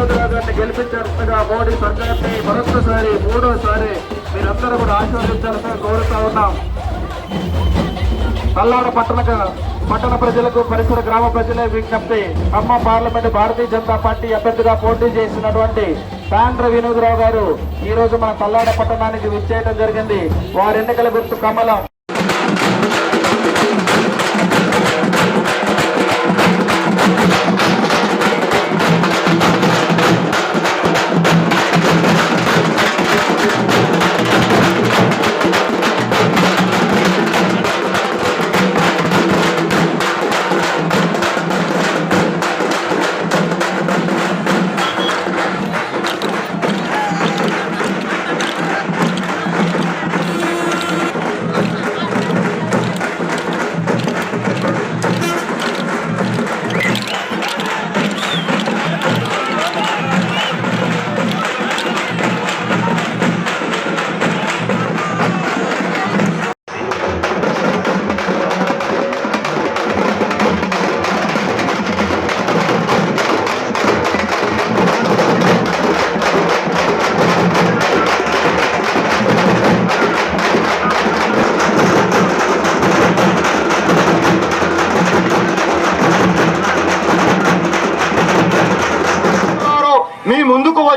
కాంట్ర గారిని మోడీ సర్కార్ని మరొకసారి మూడోసారి మీరందరూ కూడా ఆశీర్వదించాలని కోరుతా ఉన్నాం. పల్లాడ పట్టణ పట్టణ ప్రజలకు పరిసర గ్రామ ప్రజలే విజ్ఞప్తి. అమ్మ పార్లమెంట్ భారతీయ జనతా పార్టీ అభ్యర్థిగా పోటీ చేసినటువంటి సాండ్ర వినోదరావు గారు ఈ రోజు మన పల్లాడ పట్టణానికి విచ్చేయడం జరిగింది. వారి ఎన్నికల గుర్తు కమలం.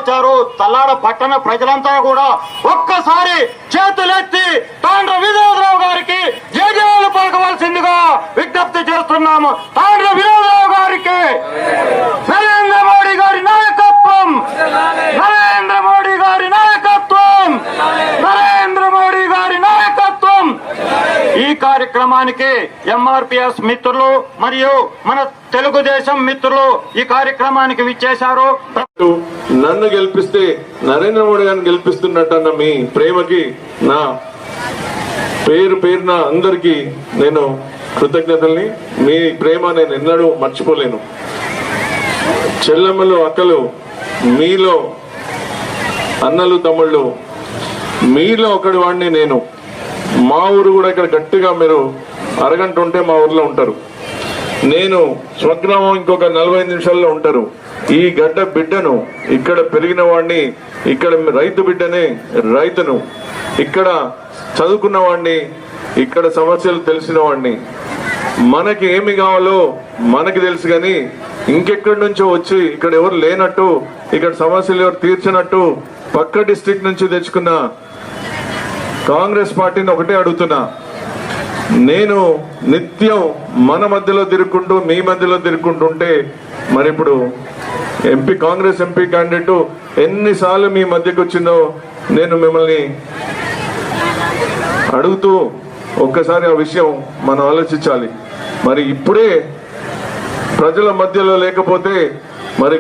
వచ్చారు తల్లాడ పట్టణ ప్రజలంతా కూడా ఒక్కసారి చేతులెత్తి తాండ్ర వినోదరావు గారికి జయజయాలు పలకవలసిందిగా విజ్ఞప్తి చేస్తున్నాము. తాండ్ర వినోదరావు గారికి నరేంద్ర మోడీ గారి నాయకత్వం నరేంద్ర మోడీ గారి నాయకత్వం నరేంద్ర మోడీ గారి నాయకత్వం ఈ కార్యక్రమానికి ఎంఆర్పిఎస్ మిత్రులు మరియు మన తెలుగుదేశం మిత్రులు ఈ కార్యక్రమానికి విచ్చేశారు. నన్ను గెలిపిస్తే నరేంద్ర మోడీ గారిని గెలిపిస్తున్నట్టన్న మీ ప్రేమకి నా పేరు పేరున అందరికీ నేను కృతజ్ఞతల్ని మీ ప్రేమ నేను ఎన్నడూ మర్చిపోలేను. చెల్లెమ్మలు అక్కలు మీలో అన్నలు తమ్ముళ్ళు మీలో ఒకటి వాడిని నేను. మా ఊరు కూడా ఇక్కడ గట్టిగా మీరు అరగంట ఉంటే మా ఊర్లో ఉంటారు. నేను స్వగ్రామం ఇంకొక నలభై నిమిషాల్లో ఉంటారు. ఈ గడ్డ బిడ్డను ఇక్కడ పెరిగిన వాడిని ఇక్కడ రైతు బిడ్డనే రైతును ఇక్కడ చదువుకున్న వాడిని ఇక్కడ సమస్యలు తెలిసిన వాడిని మనకి ఏమి కావాలో మనకి తెలుసు కానీ ఇంకెక్కడి నుంచో వచ్చి ఇక్కడ ఎవరు లేనట్టు ఇక్కడ సమస్యలు ఎవరు తీర్చినట్టు పక్క డిస్టిక్ నుంచి తెచ్చుకున్న కాంగ్రెస్ పార్టీని ఒకటే అడుగుతున్నా. నేను నిత్యం మన మధ్యలో తిరుక్కుంటూ మీ మధ్యలో తిరుక్కుంటుంటే మరి ఇప్పుడు ఎంపీ కాంగ్రెస్ ఎంపీ క్యాండిడేట్ ఎన్నిసార్లు మీ మధ్యకు వచ్చిందో నేను మిమ్మల్ని అడుగుతూ ఒక్కసారి ఆ విషయం మనం ఆలోచించాలి. మరి ఇప్పుడే ప్రజల మధ్యలో లేకపోతే మరి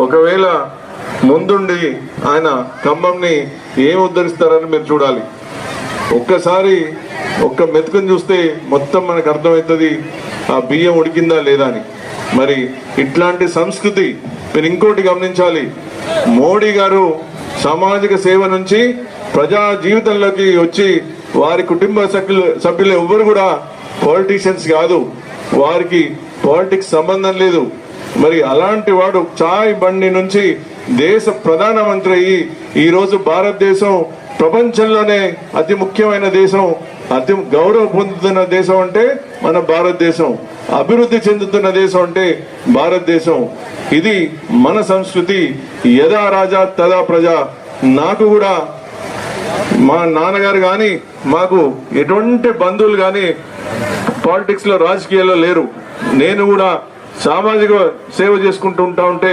ఒకవేళ ముందుండి ఆయన ఖమ్మంని ఏం ఉద్ధరిస్తారని మీరు చూడాలి. ఒక్కసారి ఒక్క మెతుకుని చూస్తే మొత్తం మనకు అర్థమవుతుంది ఆ బియ్యం ఉడికిందా లేదా అని. మరి ఇట్లాంటి సంస్కృతి మీరు ఇంకోటి గమనించాలి. మోడీ గారు సామాజిక సేవ నుంచి ప్రజా జీవితంలోకి వచ్చి వారి కుటుంబ సభ్యులు సభ్యులు ఎవ్వరు కూడా పాలిటీషియన్స్ కాదు. వారికి పాలిటిక్స్ సంబంధం లేదు. మరి అలాంటి వాడు చాయ్ బండి నుంచి దేశ ప్రధానమంత్రి అయ్యి ఈరోజు భారతదేశం ప్రపంచంలోనే అతి ముఖ్యమైన దేశం అతి గౌరవం పొందుతున్న దేశం అంటే మన భారతదేశం. అభివృద్ధి చెందుతున్న దేశం అంటే భారతదేశం. ఇది మన సంస్కృతి. యదా రాజా తదా ప్రజ. నాకు కూడా మా నాన్నగారు కానీ మాకు ఎటువంటి బంధువులు కానీ పాలిటిక్స్లో రాజకీయాల్లో లేరు. నేను కూడా సామాజిక సేవ చేసుకుంటూ ఉంటా ఉంటే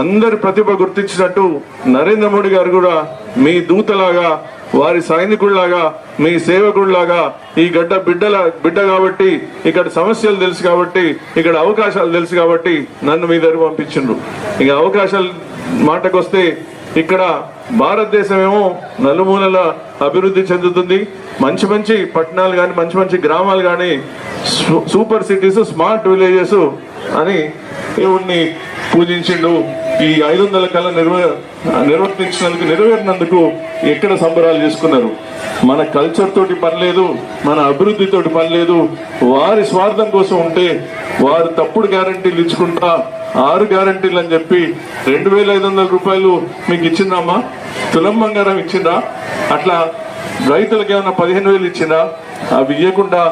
అందరి ప్రతిభ గుర్తించినట్టు నరేంద్ర మోడీ గారు కూడా మీ దూతలాగా వారి సైనికుల్లాగా మీ సేవకుల్లాగా ఈ గడ్డ బిడ్డల బిడ్డ కాబట్టి ఇక్కడ సమస్యలు తెలుసు కాబట్టి ఇక్కడ అవకాశాలు తెలుసు కాబట్టి నన్ను మీ దగ్గర పంపించిండ్రు. ఇక అవకాశాలు మాటకొస్తే ఇక్కడ భారతదేశం ఏమో నలుమూలల అభివృద్ధి చెందుతుంది. మంచి మంచి పట్టణాలు కానీ మంచి మంచి గ్రామాలు కానీ సూపర్ సిటీస్ స్మార్ట్ విలేజెస్ అని ఇవన్నీ పూజించిండు. ఈ ఐదు వందల కళ నిర్వ నిర్వర్తించినందుకు నెరవేరినందుకు ఎక్కడ సంబరాలు చేసుకున్నారు? మన కల్చర్ తోటి పని లేదు మన అభివృద్ధితోటి పని లేదు వారి స్వార్థం కోసం ఉంటే వారు తప్పుడు గ్యారంటీలు ఇచ్చుకుంటా ఆరు గ్యారంటీలు అని చెప్పి రెండు వేల ఐదు వందల రూపాయలు మీకు ఇచ్చిందమ్మా తులం బంగారం ఇచ్చిందా అట్లా రైతులకు ఏమైనా పదిహేను వేలు ఇచ్చిందా అవి ఇవ్వకుండా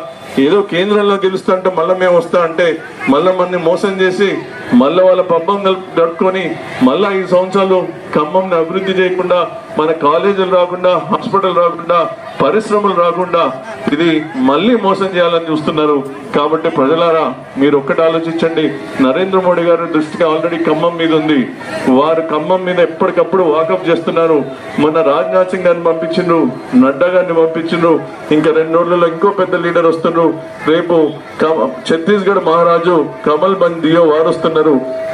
ఏదో కేంద్రంలో గెలుస్తా అంటే మళ్ళీ మేము వస్తా అంటే మళ్ళీ మనని మోసం చేసి మళ్ళీ వాళ్ళ పబ్బం గల్- గడుపుకొని మళ్ళీ ఐదు సంవత్సరాలు ఖమ్మంని అభివృద్ధి చేయకుండా మన కాలేజీలు రాకుండా హాస్పిటల్ రాకుండా పరిశ్రమలు రాకుండా ఇది మళ్ళీ మోసం చేయాలని చూస్తున్నారు. కాబట్టి ప్రజలారా మీరు ఒక్కటి ఆలోచించండి. నరేంద్ర మోడీ గారి దృష్టికి ఆల్రెడీ ఖమ్మం మీద ఉంది. వారు ఖమ్మం మీద ఎప్పటికప్పుడు వాకప్ చేస్తున్నారు. మొన్న రాజ్నాథ్ సింగ్ గారిని పంపించిండ్రు నడ్డా గారిని పంపించిండ్రు. ఇంకా రెండు రోజుల్లో ఇంకో పెద్ద లీడర్ వస్తున్నారు రేపు కమ- ఛత్తీస్గఢ్ మహారాజు కమల్ బందియో వారు వస్తున్నారు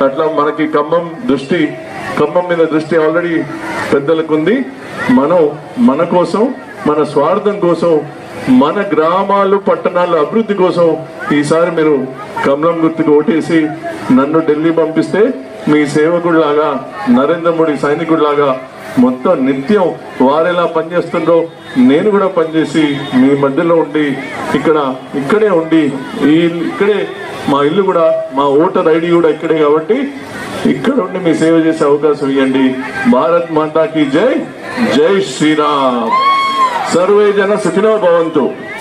అట్లా మనకి ఖమ్మం దృష్టి ఖమ్మం మీద దృష్టి ఆల్రెడీ పెద్దలకు ఉంది మనం మన కోసం మన స్వార్థం కోసం మన గ్రామాలు పట్టణాల అభివృద్ధి కోసం ఈసారి మీరు కమలం గుర్తుకు ఓటేసి నన్ను ఢిల్లీ పంపిస్తే మీ సేవకుడిలాగా నరేంద్ర మోడీ సైనికుడిలాగా మొత్తం నిత్యం వారెలా పనిచేస్తుండ్రో నేను కూడా పనిచేసి మీ మధ్యలో ఉండి ఇక్కడ ఇక్కడే ఉండి ఈ ఇక్కడే మా ఇల్లు కూడా మా ఓటర్ ఐడి కూడా ఇక్కడే కాబట్టి ఇక్కడ ఉండి మీ సేవ చేసే అవకాశం ఇవ్వండి భారత్ మాతాకి జై జై శ్రీరామ్. సర్వే జన సుఖినో భవంతు.